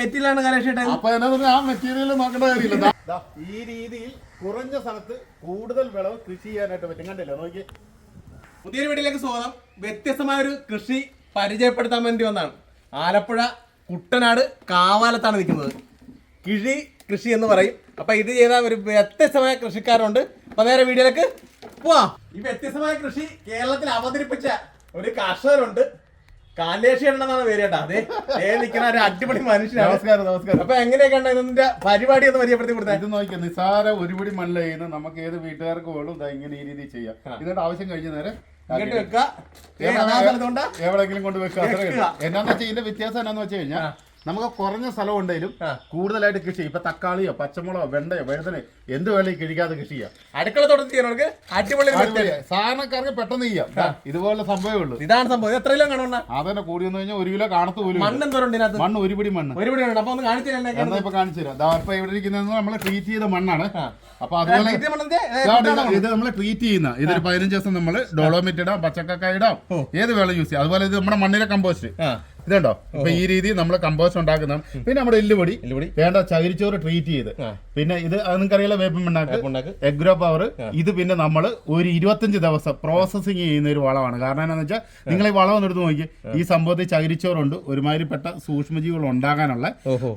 മെറ്റീരിയലാണ് കലേഷേട്ടാ അപ്പൊ എന്നാ പറഞ്ഞാൽ ആ മെറ്റീരിയൽ നോക്കേണ്ട കാര്യമില്ല. ദാ, ദാ, ഈ രീതിയിൽ കുറഞ്ഞ സ്ഥലത്ത് കൂടുതൽ വിളവ് കൃഷി ചെയ്യാനായിട്ട് പറ്റും. കണ്ടില്ല? നോക്കി പുതിയൊരു വീട്ടിലേക്ക് സ്വാഗതം. വ്യത്യസ്തമായ ഒരു കൃഷി പരിചയപ്പെടുത്താൻ വേണ്ടി വന്നാണ്. ആലപ്പുഴ കുട്ടനാട് കാവാലത്താണ് നിൽക്കുന്നത്. കിഴി കൃഷി എന്ന് പറയും. അപ്പൊ ഇത് ചെയ്ത ഒരു വ്യത്യസ്തമായ കൃഷിക്കാരുണ്ട്. അപ്പൊ നേരെ വീഡിയോയിലേക്ക് പോവാ. ഈ വ്യത്യസ്തമായ കൃഷി കേരളത്തിൽ അവതരിപ്പിച്ച ഒരു കർഷകരുണ്ട്. കാലേഷി എണ്ണെന്നാണ് പേര് കേട്ടോ. അതെ. ഏ നിൽക്കുന്ന ഒരു അടിപൊളി മനുഷ്യനാണ്. നമസ്കാരം നമസ്കാരം. അപ്പൊ എങ്ങനെയൊക്കെയാണ് ഇതിന്റെ പരിപാടി ഒന്ന് പരിചയപ്പെടുത്തി കൊടുത്തേ. ഇത് നോക്കിയാൽ നിസാര ഒരുപിടി മണ്ണിൽ ചെയ്യുന്ന നമുക്ക് ഏത് വീട്ടുകാർക്ക് വേണം ഇതാ ഇങ്ങനെ ഈ രീതിയിൽ ചെയ്യാം. ഇതിന്റെ ആവശ്യം കഴിഞ്ഞ നേരം ഇങ്ങോട്ട് വെക്കുക. എവിടെങ്കിലും കൊണ്ട് വെക്കുക. അത്രേ എന്നാന്ന് വെച്ചാൽ ഇതിന്റെ വ്യത്യാസം എന്നാന്ന് വെച്ച് കഴിഞ്ഞാൽ. നമുക്ക് കുറഞ്ഞ സ്ഥലം ഉണ്ടെങ്കിലും കൂടുതലായിട്ട് കൃഷി. ഇപ്പൊ തക്കാളിയോ പച്ചമുളകോ വെണ്ടയോ വഴുതനയോ എന്ത് വേണമെങ്കിൽ കിഴിക്കാതെ കൃഷി ചെയ്യാം. അടുക്കള തോട്ടത്തിൽ ചെയ്യുന്നവർക്ക് അടിപൊളി സാധനക്കാർക്ക് പെട്ടെന്ന് ചെയ്യാം. ഇതുപോലെ സംഭവമേ ഉള്ളൂ. ഇതാണ് സംഭവം. എത്ര കിലോ കാണുന്ന അതന്നെ കൂടി വന്നു കഴിഞ്ഞാൽ ഒരു കിലോ കാണത്ത് പോലും. മണ്ണ് എന്തോരം മണ്ണ് ഒരുപടി മണ്ണ്. ഒരു പിടി ഉണ്ട് അപ്പൊ ഒന്ന് കാണിച്ചു തരാം ഇപ്പൊ കാണിച്ചു തരാം. ഇപ്പൊ ഇവിടെ ഇരിക്കുന്നത് നമ്മൾ ട്രീറ്റ് ചെയ്ത മണ്ണാണ്. അപ്പൊ അതുപോലെ ഇത് നമ്മൾ ട്രീറ്റ് ചെയ്യുന്ന ഇതൊരു പതിനഞ്ച് ദിവസം നമ്മൾ ഡോളോമിറ്റ് ഇടാം പച്ചക്കക്ക ഇടാം. ഏത് വെള്ളം യൂസ് ചെയ്യാം. അതുപോലെ ഇത് നമ്മുടെ മണ്ണിലെ കമ്പോസ്റ്റ്. ഇതുണ്ടോ? ഇപ്പൊ ഈ രീതി നമ്മൾ കമ്പോസ്റ്റ് ഉണ്ടാക്കുന്ന പിന്നെ നമ്മുടെ എല്ലുപൊടി. എല്ലുപൊടി. വേണ്ട ചകിരിച്ചോറ് ട്രീറ്റ് ചെയ്ത്. പിന്നെ ഇത് നിങ്ങൾക്കറിയാലോ വേപ്പം വേപ്പുണ്ടാക്ക്. എഗ്രോ പവർ ഇത് പിന്നെ നമ്മൾ ഒരു ഇരുപത്തഞ്ച് ദിവസം പ്രോസസ്സിങ് ചെയ്യുന്ന ഒരു വളമാണ്. കാരണം എന്താണെന്ന് വെച്ചാൽ നിങ്ങൾ ഈ വളം എടുത്ത് നോക്കി ഈ സംഭവത്തിൽ ചകിരിച്ചോറുണ്ട്. ഒരുമാതിരിപ്പെട്ട സൂക്ഷ്മജീവികൾ ഉണ്ടാകാനുള്ള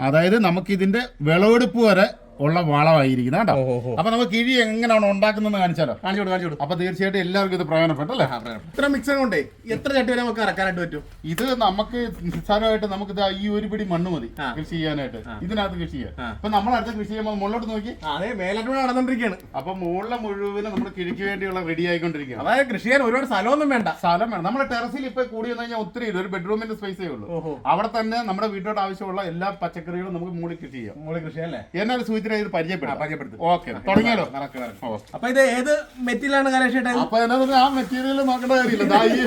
അതായത് നമുക്ക് ഇതിന്റെ വിളവെടുപ്പ് വരെ ഉള്ള വളമായിരിക്കുന്നത് കേട്ടോ. അപ്പൊ നമുക്ക് കിഴി എങ്ങനെയാണ് ഉണ്ടാക്കുന്നത് കാണിച്ചാലോ? കാണിച്ചു കൊടു, കാണിച്ചു കൊടു. അപ്പൊ തീർച്ചയായിട്ടും എല്ലാവർക്കും ഇത് പ്രയോജനപ്പെട്ടല്ലേ ഇത്ര മിക്സർ കൊണ്ടേ എത്ര ചട്ടി വരെ നമുക്ക് ഇറക്കാനായിട്ട് പറ്റും? ഇത് നമുക്ക് നിസ്സാരമായിട്ട് നമുക്ക് ഈ ഒരു പിടി മണ്ണ് മതി. കൃഷി ചെയ്യാനായിട്ട്. ഇതിനകത്ത് കൃഷി ചെയ്യാം. അപ്പൊ നമ്മൾ അടുത്ത കൃഷി ചെയ്യുമ്പോൾ മുകളിലോട്ട് നോക്കി. അതെ മേലോട്ട് നടന്നുകൊണ്ടിരിക്കുകയാണ് അപ്പൊ മുകളിലെ മുഴുവനും നമ്മൾ കിഴിക്ക് വേണ്ടിയുള്ള റെഡി ആയിക്കൊണ്ടിരിക്കുകയാണ്. അതായത് കൃഷി ചെയ്യാൻ ഒരുപാട് സ്ഥലമൊന്നും വേണ്ട. സ്ഥലം വേണം. നമ്മുടെ ടെറസിൽ ഇപ്പൊ കൂടി വന്നു കഴിഞ്ഞാൽ ഒത്തിരി ഒരു ബെഡ്റൂമിന്റെ സ്പേസേ ഉള്ളൂ. അവിടെ തന്നെ നമ്മുടെ വീട്ടിലോട്ട് ആവശ്യമുള്ള എല്ലാ പച്ചക്കറികളും നമുക്ക് മൂളി കൃഷി ചെയ്യാം. മൂളി കൃഷി അല്ലേ? എന്നാലും സൂചന ഇത് പരിചയപ്പെടും പരിചയപ്പെടുത്തും. ഓക്കെ തുടങ്ങിയാലോ. അപ്പൊ ഇത് ഏത് മെറ്റീരിയലാണ് കലേഷേട്ടാ അപ്പൊ എന്നാ പറഞ്ഞാ ആ മെറ്റീരിയൽ നോക്കേണ്ട കാര്യമില്ല. ദാ ഈ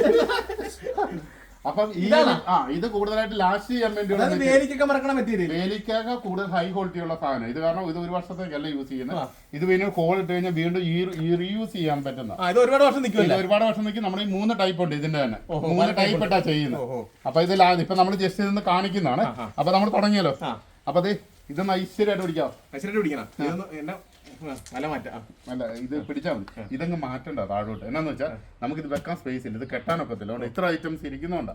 അപ്പം ഈ ആ ഇത് കൂടുതലായിട്ട് ലാസ്റ്റ് ചെയ്യാൻ വേണ്ടി. വേലിക്കൊക്കെ മറക്കണ മെറ്റീരിയൽ. വേലിക്കൊക്കെ കൂടുതൽ ഹൈ ക്വാളിറ്റി ഉള്ള സാധനം. ഇത് കാരണം ഇത് ഒരു വർഷത്തേക്കല്ല യൂസ് ചെയ്യുന്നത് ഇത് പിന്നെ കോൾ ഇട്ട് കഴിഞ്ഞാൽ വീണ്ടും ഈ റീയൂസ് ചെയ്യാൻ പറ്റുന്ന. ഇത് ഒരുപാട് വർഷം നിൽക്കും ഒരുപാട് വർഷം നിൽക്കും നമ്മുടെ ഈ മൂന്ന് ടൈപ്പ് ഉണ്ട് ഇതിന്റെ തന്നെ. മൂന്ന് ടൈപ്പ് ഇട്ടാ ചെയ്യുന്നത്. അപ്പൊ ഇത് ഇപ്പൊ നമ്മൾ ജസ്റ്റ് ഇതൊന്ന് കാണിക്കുന്നതാണ്. അപ്പൊ നമ്മൾ തുടങ്ങിയല്ലോ. അപ്പൊ അത് ഇതൊന്ന് ഐശ്വര്യമായിട്ട് പിടിക്കാം. ഐശ്വര്യമായിട്ട് പിടിക്കണം. ഇതൊന്ന് എന്നെ നല്ല മാറ്റാം. അല്ല ഇത് പിടിച്ചാൽ മതി. ഇതങ്ങ് മാറ്റണ്ട താഴോട്ട്. എന്നാന്ന് വെച്ചാൽ നമുക്ക് ഇത് വെക്കാൻ സ്പേസ് ഇല്ല. ഇത് കെട്ടാനൊക്കത്തില്ല അതുകൊണ്ട് ഇത്ര ഐറ്റംസ് ഇരിക്കുന്നുണ്ടാ.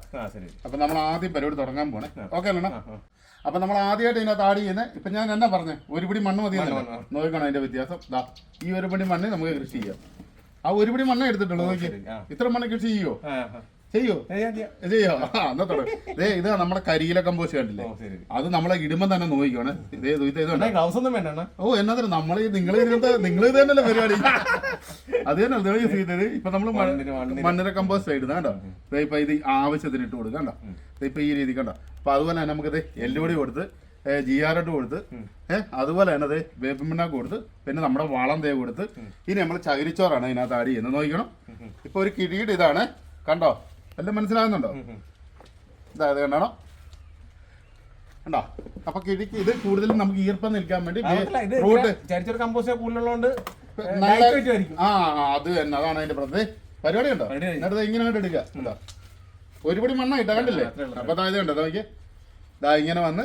അപ്പൊ നമ്മൾ ആദ്യം പരിപാടി തുടങ്ങാൻ പോണേ. ഓക്കെ അല്ലേ അപ്പൊ നമ്മൾ ആദ്യമായിട്ട് ഇതിനകത്ത് ആഡ് ചെയ്യുന്നത് ഇപ്പൊ ഞാൻ എന്നാ പറഞ്ഞേ? ഒരു പിടി മണ്ണ് മതി നോക്കണം അതിന്റെ വ്യത്യാസം? ദാ ഈ ഒരു പിടി മണ്ണ് നമുക്ക് കൃഷി ചെയ്യാം. ആ ഒരു പിടി മണ്ണേ എടുത്തിട്ടുള്ളൂ നോക്കി. ഇത്ര മണ്ണ് കൃഷി ചെയ്യോ. ചെയ്യോ? ചെയ്യാം, ആ എന്നാ തുടങ്ങി ഇത് നമ്മുടെ കരിയില കമ്പോസ് കണ്ടില്ലേ? അത് നമ്മളെ ഇടുമ്പം തന്നെ നോക്കിക്കോണേ. ഇതേ വേണ്ട. ഓ എന്നതിന് നമ്മൾ നിങ്ങൾ ഇതിനകത്ത് നിങ്ങൾ ഇത് തന്നെയല്ലേ പരിപാടി? അത് തന്നെ നിങ്ങൾ ചെയ്തത്. ഇപ്പൊ നമ്മൾ മണ്ണര കമ്പോസ് ഇടുന്ന കണ്ടോ? ഇപ്പൊ ഇത് ആവശ്യത്തിന് ഇട്ട് കൊടുക്കുക കണ്ടോ? ഇപ്പൊ ഈ രീതി കണ്ടോ? അപ്പൊ അതുപോലെ തന്നെ നമുക്കിത് എല്ലുപൊടി കൊടുത്ത് ജി ആർ ഇട്ട് കൊടുത്ത് ഏഹ് അതുപോലെ തന്നെ അത് വേപ്പിൻ പിണ്ണാക്ക് കൊടുത്ത് പിന്നെ നമ്മുടെ വളം തേ കൊടുത്ത് ഇനി നമ്മൾ ചകിരിച്ചോറാണ് ഇതിനകത്ത് ആഡ് ചെയ്യുന്നത്. നോക്കണം ഇപ്പൊ ഒരു കിഴിയുടെ ഇതാണ്. കണ്ടോ? എല്ലാം മനസ്സിലാകുന്നുണ്ടോ? ഇതായത് കണ്ടോ കണ്ടോ? അപ്പൊ കിഴിക്ക് ഇത് കൂടുതലും നമുക്ക് ഈർപ്പം നിൽക്കാൻ വേണ്ടി റൂട്ട് കമ്പോസ്റ്റ് കൂടുതലുള്ളതുകൊണ്ട് ആ അത് തന്നെ അതാണ് അതിന്റെ പ്രത്യേക പരിപാടി ഉണ്ടോ എന്നിട്ട് ഇങ്ങനെ അങ്ങോട്ട് എടുക്കുക. ഒരുപടി മണ്ണ ഇട്ട കണ്ടില്ലേ. അപ്പൊ അതായത് കണ്ടോ? നോക്കിയേ. ദാ ഇങ്ങനെ വന്ന്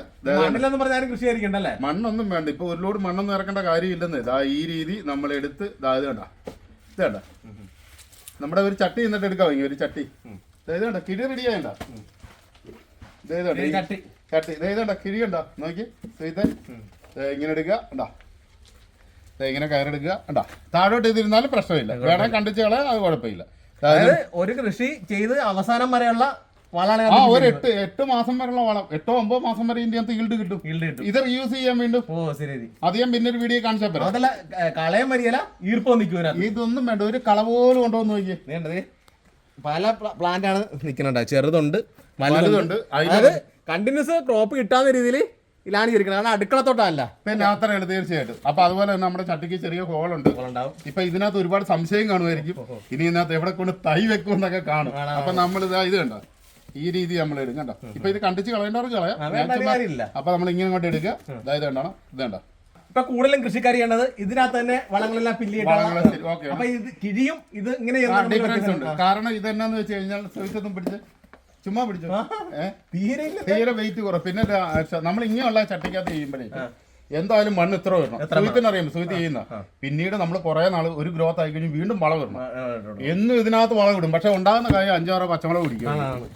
മണ്ണൊന്നും വേണ്ട. ഇപ്പൊ ഒരു ലോഡ് മണ്ണൊന്നും ഇറക്കേണ്ട കാര്യമില്ലെന്ന്. ദാ ഈ രീതി നമ്മൾ എടുത്ത് ദാ ഇത് കണ്ട? ഇത് കണ്ട? നമ്മുടെ ഒരു ചട്ടി എന്നിട്ട് എടുക്കാം ഒരു ചട്ടി. ദേ ഇത് കണ്ട കിഴി റെഡി ആയണ്ട? ദേ ഇത് കണ്ടോ, ഈ ഈ ചട്ടി. ചട്ടി ദേ ഇത് കണ്ട കിഴി കണ്ടോ നോക്കി. ഇത് ഇങ്ങനെ എടുക്കുക കണ്ടാ ദേ ഇങ്ങനെ കയറെടുക്കുക ഉണ്ടാ? താഴോട്ട് ചെയ്തിരുന്നാലും പ്രശ്നമില്ല. വേണം കണ്ടിച്ച് കളയാൻ അത് കുഴപ്പമില്ല. അതായത് ഒരു കൃഷി ചെയ്ത് അവസാനം വരെയുള്ള ആ ഒരു എട്ട് എട്ട് മാസം വരെയുള്ള വളം. എട്ടോ ഒമ്പതോ മാസം വരെ ഇന്ത്യ ഈൽഡ് കിട്ടും. കിട്ടും. ഇത് റീയൂസ് ചെയ്യാൻ വീണ്ടും. ഞാൻ പിന്നെ ഒരു വീഡിയോ കാണിച്ചാൽ പറ്റും കളയം വരികയില്ല ഈർപ്പം നിൽക്കും ഇതൊന്നും വേണ്ട ഒരു കള പോലും കൊണ്ടുവന്ന് നോക്കിയേ. വേണ്ടത്? പല പ്ലാന്റ് ആണ് നിൽക്കുന്നുണ്ട് ചെറുതുണ്ട് വലുതുണ്ട്. അതായത് കണ്ടിന്യൂസ് ക്രോപ്പ് കിട്ടാവുന്ന രീതിയിൽ ഇലാണ് ചിരിക്കുന്നത് കാരണം അടുക്കളത്തോട്ടമല്ല പിന്നെ അത്രയാണ് തീർച്ചയായിട്ടും. അപ്പൊ അതുപോലെ തന്നെ നമ്മുടെ ചട്ടിക്ക് ചെറിയ ഹോളുണ്ട്. ഇപ്പൊ ഇതിനകത്ത് ഒരുപാട് സംശയം കാണുമായിരിക്കും. ഇനി ഇതിനകത്ത് എവിടെ കൊണ്ട് തൈ വെക്കും എന്നൊക്കെ കാണും അപ്പൊ നമ്മൾ ഇതാ ഇത് കണ്ടോ? ഈ രീതി നമ്മൾ എടുക്കണ്ട കണ്ടോ? ഇപ്പൊ ഇത് കണ്ടിച്ച് കളയേണ്ടവർക്ക് കളയാം. അപ്പൊ നമ്മൾ ഇങ്ങനെ കൊണ്ട് എടുക്കുക അതായത് കണ്ടോ? ഇത് കണ്ടോ? ഇപ്പൊ കൂടുതലും കൃഷിക്കാർ ചെയ്യേണ്ടത് ഇതിനകത്ത് തന്നെ വളങ്ങളെല്ലാം വളങ്ങൾ ചെയ്തിട്ടാണ് ശരി, okay. അപ്പൊ ഇത് കിഴിയും ഇത് ഇങ്ങനെ ആ ചെയ്യുന്നതും തമ്മിൽ ഡിഫറൻസ് ഉണ്ട്. വ്യത്യാസം കാരണം ഇത് എന്നാന്ന് വെച്ച് കഴിഞ്ഞാൽ സുവിച്ചൊന്നും പിടിച്ച് ചുമ്മാ പിടിച്ചു? ഏഹ് തീരെ ഇല്ല. തീരെ വെയിറ്റ് കുറവ്. പിന്നെ നമ്മൾ ഇങ്ങനെയുള്ള ചട്ടിക്കകത്ത് ചെയ്യുമ്പോഴേ എന്തായാലും മണ്ണ് ഇത്ര വരണം. സുഹൃത്തിന് അറിയാം സുഹൃത്ത് ചെയ്യുന്ന. പിന്നീട് നമ്മൾ കുറെ നാൾ ഒരു ഗ്രോത്ത് ആയി കഴിഞ്ഞ് വീണ്ടും വളം ഇടണം. എന്നും ഇതിനകത്ത് വളം ഇടും പക്ഷെ ഉണ്ടാകുന്ന കാര്യം അഞ്ചാറോ പച്ചമുളക് കുടിക്കും.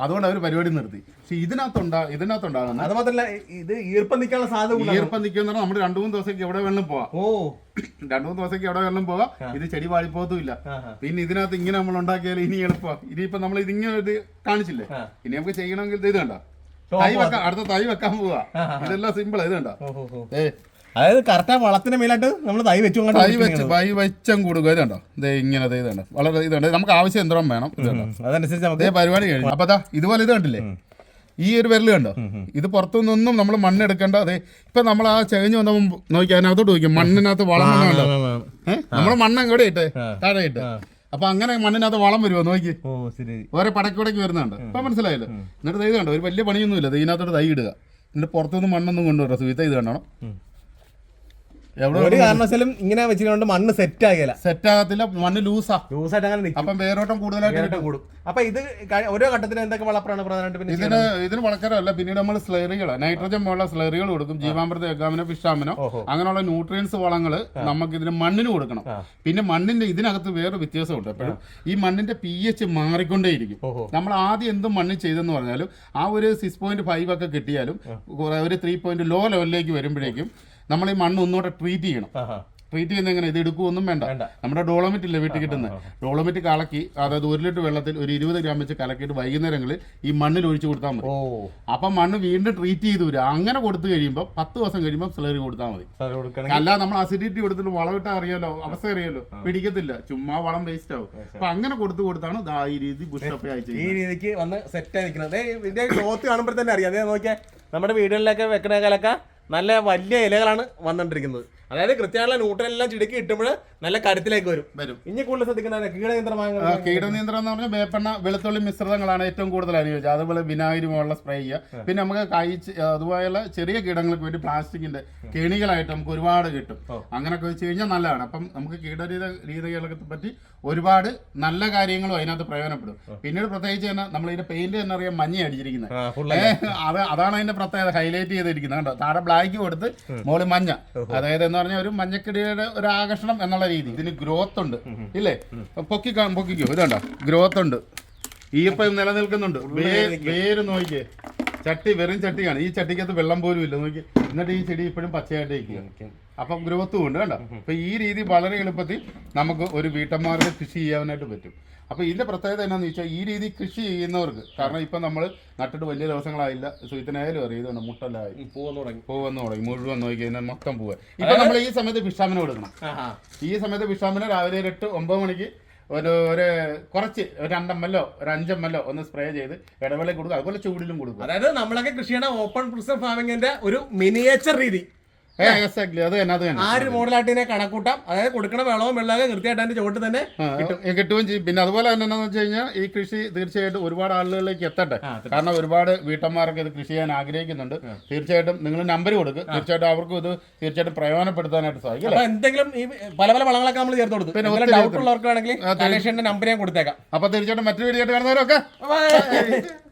അതുകൊണ്ട് അവർ പരിപാടി നിർത്തി. പക്ഷെ ഇതിനകത്തുണ്ടാ ഇതിനകത്തുണ്ടാകുന്ന അത് മാത്രമല്ല ഇത് ഈർപ്പം നിൽക്കാനുള്ള സാധ്യത. ഈർപ്പം നിൽക്കുന്ന നമ്മൾ രണ്ടു മൂന്ന് ദിവസം എവിടെ വേണം പോവാം. ഓ. രണ്ടു മൂന്ന് ദിവസം എവിടെ വേണം പോവാം. ഇത് ചെടി വാടിപ്പോകത്തുമില്ല. പിന്നെ ഇതിനകത്ത് ഇങ്ങനെ നമ്മൾ ഉണ്ടാക്കിയാൽ ഇനി എളുപ്പമാണ് ഇനിയിപ്പോ നമ്മൾ ഇതിങ്ങനെ ഇത് കാണിച്ചില്ലേ? ഇനി നമുക്ക് ചെയ്യണമെങ്കിൽ ഇത് ഇത് കണ്ട തൈ വെക്കാം അടുത്ത തൈ വെക്കാൻ പോവാ ഇതെല്ലാം സിമ്പിൾ ഇത് കണ്ടോ ഓ, ഓ, ഓ. ഏ അതായത് കറക്റ്റ് വളത്തിന് മേലായിട്ട് നമ്മൾ തൈ വെച്ചു തൈ വെച്ച് തൈ വെച്ചം കൊടുക്കുക. ഇത് ഇതേ ഇങ്ങനെ ദേ ഇതാണ് വളരെ ഇതുണ്ട്. നമുക്ക് ആവശ്യം എന്തോരം വേണം? അതനുസരിച്ച് നമുക്ക് പരിപാടി കഴിഞ്ഞു. അപ്പൊ അതാ ഇതുപോലെ ഇത് കണ്ടില്ലേ? ഈ ഒരു വിരൽ കണ്ടോ? ഇത് പുറത്തുനിന്നൊന്നും നമ്മൾ മണ്ണ് എടുക്കേണ്ട അതെ ഇപ്പൊ നമ്മൾ ആ ചെകഞ്ഞ് വന്നപ്പോൾ നോക്കി അതിനകത്തോട്ട് നോക്കി മണ്ണിനകത്ത് വളം നമ്മൾ മണ്ണ് എവിടെ ഇട്ടേ താഴെ ഇട്ട്. അപ്പൊ അങ്ങനെ മണ്ണിനകത്ത് വളം വരുമോ നോക്കി. ഓ ശരി. ഓരോ പടക്കുടക്ക് വരുന്നുണ്ട് അപ്പൊ മനസ്സിലായല്ലോ. എന്നിട്ട് തൈ കണ്ടോ ഒരു വലിയ പണിയൊന്നുമില്ല. തൈനകത്തോട്ട് ഇതിനകത്തോട്ട് തൈ ഇടുക. എന്നിട്ട് പുറത്തുനിന്ന് മണ്ണൊന്നും കൊണ്ടുവരാം സുഹൃത്തെ ഇത് കണ്ടോ ഒരു കാരണവശാലും ഇങ്ങനെ വെച്ചിട്ടുണ്ട് മണ്ണ് സെറ്റ് ആകില്ല സെറ്റ് ആകത്തില്ല മണ്ണ് ലൂസാ ലൂസായിട്ട് അങ്ങനെ നിൽക്കും അപ്പം വേരോട്ടം കൂടുതലായിട്ട് കൂടും. അപ്പൊ ഇത് ഓരോ ഘട്ടത്തിലും എന്തൊക്കെ വളപ്രാണ് പ്രധാനമായിട്ട് പിന്നെ ഇതിന് ഇതിന് വളക്കരമല്ല പിന്നീട് നമ്മൾ സ്ലറികൾ നൈട്രജൻ പോലുള്ള സ്ലറികൾ കൊടുക്കും. ജീവാമൃത എഗാമിനോ ഫിഷാമിനോ അങ്ങനെയുള്ള ന്യൂട്രിയൻസ് വളങ്ങൾ നമുക്ക് ഇതിന് മണ്ണിന് കൊടുക്കണം. പിന്നെ മണ്ണിന്റെ ഇതിനകത്ത് വേറെ വ്യത്യാസമുണ്ട്. എപ്പോഴും ഈ മണ്ണിന്റെ പി എച്ച് മാറിക്കൊണ്ടേയിരിക്കും. നമ്മൾ ആദ്യം എന്തും മണ്ണിൽ ചെയ്തെന്ന് പറഞ്ഞാലും ആ ഒരു സിക്സ് പോയിന്റ് ഫൈവ് ഒക്കെ കിട്ടിയാലും ഒരു ത്രീ പോയിന്റ് ലോ ലെവലിലേക്ക് വരുമ്പോഴേക്കും നമ്മൾ ഈ മണ്ണ് ഒന്നുകൂടെ ട്രീറ്റ് ചെയ്യണം. ട്രീറ്റ് ചെയ്യുന്ന എങ്ങനെ? ഇത് എടുക്കുമൊന്നും വേണ്ട. നമ്മുടെ ഡോളമിറ്റ് ഇല്ല വീട്ടിൽ കിട്ടുന്നത് ഡോളമിറ്റ് കലക്കി അതായത് ഒരു ലിറ്റർ വെള്ളത്തിൽ ഒരു ഇരുപത് ഗ്രാം വെച്ച് കലക്കിയിട്ട് വൈകുന്നേരങ്ങളിൽ ഈ മണ്ണിൽ ഒഴിച്ചു കൊടുത്താൽ മതി. അപ്പൊ മണ്ണ് വീണ്ടും ട്രീറ്റ് ചെയ്ത് വരും അങ്ങനെ കൊടുത്തു കഴിയുമ്പോൾ പത്ത് ദിവസം കഴിയുമ്പോൾ സ്ലറി കൊടുത്താൽ മതി. അല്ല നമ്മൾ അസിഡിറ്റി കൊടുത്തിട്ട് വളമിട്ടാൽ അറിയാലോ? അവസ്ഥ അറിയാലോ? പിടിക്കത്തില്ല. ചുമ്മാ വളം വേസ്റ്റ് ആവും. അപ്പൊ അങ്ങനെ കൊടുത്തു കൊടുത്താണ് ഈ രീതി ബുഷപ്പ് അയച്ചത് ഈ രീതിക്ക് വന്ന് സെറ്റ് ആയി നിൽക്കുന്നത്. ദേ ഇതിന്റെ ഗ്രോത്ത് കാണുമ്പോൾ തന്നെ അറിയാം. അതേ നോക്കിയാൽ നമ്മുടെ വീടുകളിലൊക്കെ വെക്കണേക്കാളൊക്കെ നല്ല വലിയ ഇലകളാണ് വന്നുകൊണ്ടിരിക്കുന്നത് അതായത് കൃത്യമായുള്ള ന്യൂട്രൽ എല്ലാം ചിടുക്കി ഇട്ടുമ്പോൾ നല്ല കരുത്തിലേക്ക് വരും. വരും. ഇനി കൂടുതൽ ശ്രദ്ധിക്കുന്ന ആ, കീടനിയന്ത്രണം എന്ന് പറഞ്ഞാൽ വേപ്പെണ്ണ വെളുത്തുള്ളി മിശ്രിതങ്ങളാണ് ഏറ്റവും കൂടുതൽ അനുയോജ്യം. അതുപോലെ വിനാഗിരി പോലുള്ള സ്പ്രേ ചെയ്യുക. പിന്നെ നമുക്ക് കഴിച്ച് അതുപോലെയുള്ള ചെറിയ കീടങ്ങൾക്ക് വേണ്ടി പ്ലാസ്റ്റിക്കിന്റെ കെണികളായിട്ട് നമുക്ക് ഒരുപാട് കിട്ടും. അങ്ങനെയൊക്കെ വെച്ച് കഴിഞ്ഞാൽ നല്ലതാണ്. അപ്പം നമുക്ക് കീടരീത രീതികളെ പറ്റി ഒരുപാട് നല്ല കാര്യങ്ങളും അതിനകത്ത് പ്രയോജനപ്പെടും. പിന്നീട് പ്രത്യേകിച്ച് തന്നെ നമ്മൾ ഇതിന്റെ പെയിന്റ് തന്നെ അറിയാം മഞ്ഞ അടിച്ചിരിക്കുന്നത് അത് അതാണ് അതിന്റെ പ്രത്യേകത. ഹൈലൈറ്റ് ചെയ്തിരിക്കുന്നത്. കണ്ടോ? താഴെ ബ്ലാക്ക് കൊടുത്ത് മോൾ മഞ്ഞ. അതായത് എന്ന് പറഞ്ഞാൽ ഒരു മഞ്ഞക്കിടിയുടെ ഒരു ആകർഷണം എന്നുള്ള രീതി. ഇതിന് ഗ്രോത്ത് ഉണ്ട്. ഇല്ലേ? പൊക്കി പൊക്കിക്കോ? ഇതുണ്ടോ ഗ്രോത്ത് ഉണ്ട്. ഈർപ്പം നിലനിൽക്കുന്നുണ്ട്. വേര് നോക്കിയേ ചട്ടി വെറും ചട്ടിയാണ്. ഈ ചട്ടിക്കകത്ത് വെള്ളം പോലും ഇല്ല. നോക്കി എന്നിട്ട് ഈ ചെടി ഇപ്പോഴും പച്ചയായിട്ട് ഇരിക്കുക. അപ്പം ഗ്രോത്തും ഉണ്ട് കേട്ടോ അപ്പൊ ഈ രീതി വളരെ എളുപ്പത്തിൽ നമുക്ക് ഒരു വീട്ടമ്മമാർക്ക് കൃഷി ചെയ്യാനായിട്ട് പറ്റും. അപ്പൊ ഇതിന്റെ പ്രത്യേകത എന്നാന്ന് വെച്ചാൽ ഈ രീതി കൃഷി ചെയ്യുന്നവർക്ക് കാരണം ഇപ്പൊ നമ്മൾ നട്ടിട്ട് വലിയ ദിവസങ്ങളായില്ല സുഹൃത്തിനായാലും അറിയാം ഇതുകൊണ്ട് മുട്ടല്ലായി. പൂവെന്ന് തുടങ്ങി. പൂ വന്ന് തുടങ്ങി മുഴുവൻ നോക്കി കഴിഞ്ഞാൽ മൊത്തം പൂവ്. ഇപ്പൊ നമ്മൾ ഈ സമയത്ത് വിഷാമിന് കൊടുക്കണം. ഈ സമയത്ത് വിഷാമിന് രാവിലെ ഒരു എട്ട് ഒമ്പത് മണിക്ക് ഒരു ഒരു കുറച്ച് ഒരു രണ്ടമ്മല്ലോ ഒരു അഞ്ചമ്മല്ലോ ഒന്ന് സ്പ്രേ ചെയ്ത് ഇടവേളയിൽ കൊടുക്കുക അതുപോലെ ചൂടിലും കൊടുക്കുക അതായത് നമ്മളൊക്കെ കൃഷിയുടെ ഓപ്പൺ പ്രിസർവ് ഫാമിങ്ങിന്റെ ഒരു മിനിയേച്ചർ രീതി. എക്സാക്ട്ലി അത് തന്നെ അത് തന്നെ. ആ ഒരു മോഡലായിട്ട് കണക്കൂട്ടാം. അതായത് കൊടുക്കണ വെള്ളവും വെള്ളമൊക്കെ കൃത്യമായിട്ട് അതിന്റെ ചോട്ട് തന്നെ കിട്ടും. കിട്ടുകയും ചെയ്യും. പിന്നെ അതുപോലെ തന്നെ എന്താണെന്ന് വെച്ച് കഴിഞ്ഞാൽ ഈ കൃഷി തീർച്ചയായിട്ടും ഒരുപാട് ആളുകളിലേക്ക് എത്തട്ടെ. കാരണം ഒരുപാട് വീട്ടമ്മമാർക്ക് ഇത് കൃഷി ചെയ്യാൻ ആഗ്രഹിക്കുന്നുണ്ട്. തീർച്ചയായിട്ടും നിങ്ങൾ നമ്പർ കൊടുക്കുക തീർച്ചയായിട്ടും അവർക്കും ഇത് തീർച്ചയായിട്ടും പ്രയോജനപ്പെടുത്താനായിട്ട് സാധിക്കും അപ്പൊ എന്തെങ്കിലും ഈ പല പല വളങ്ങളൊക്കെ നമ്മൾ ചേർത്ത് കൊടുക്കും പിന്നെ ഡൗട്ട് ഉള്ളവർക്ക് വേണമെങ്കിൽ കണക്ഷന്റെ നമ്പർ ഞാൻ കൊടുത്തേക്കാം. അപ്പൊ തീർച്ചയായിട്ടും മറ്റൊരു വീഡിയോ ആയിട്ട് വരുന്നവരൊക്കെ. Bye.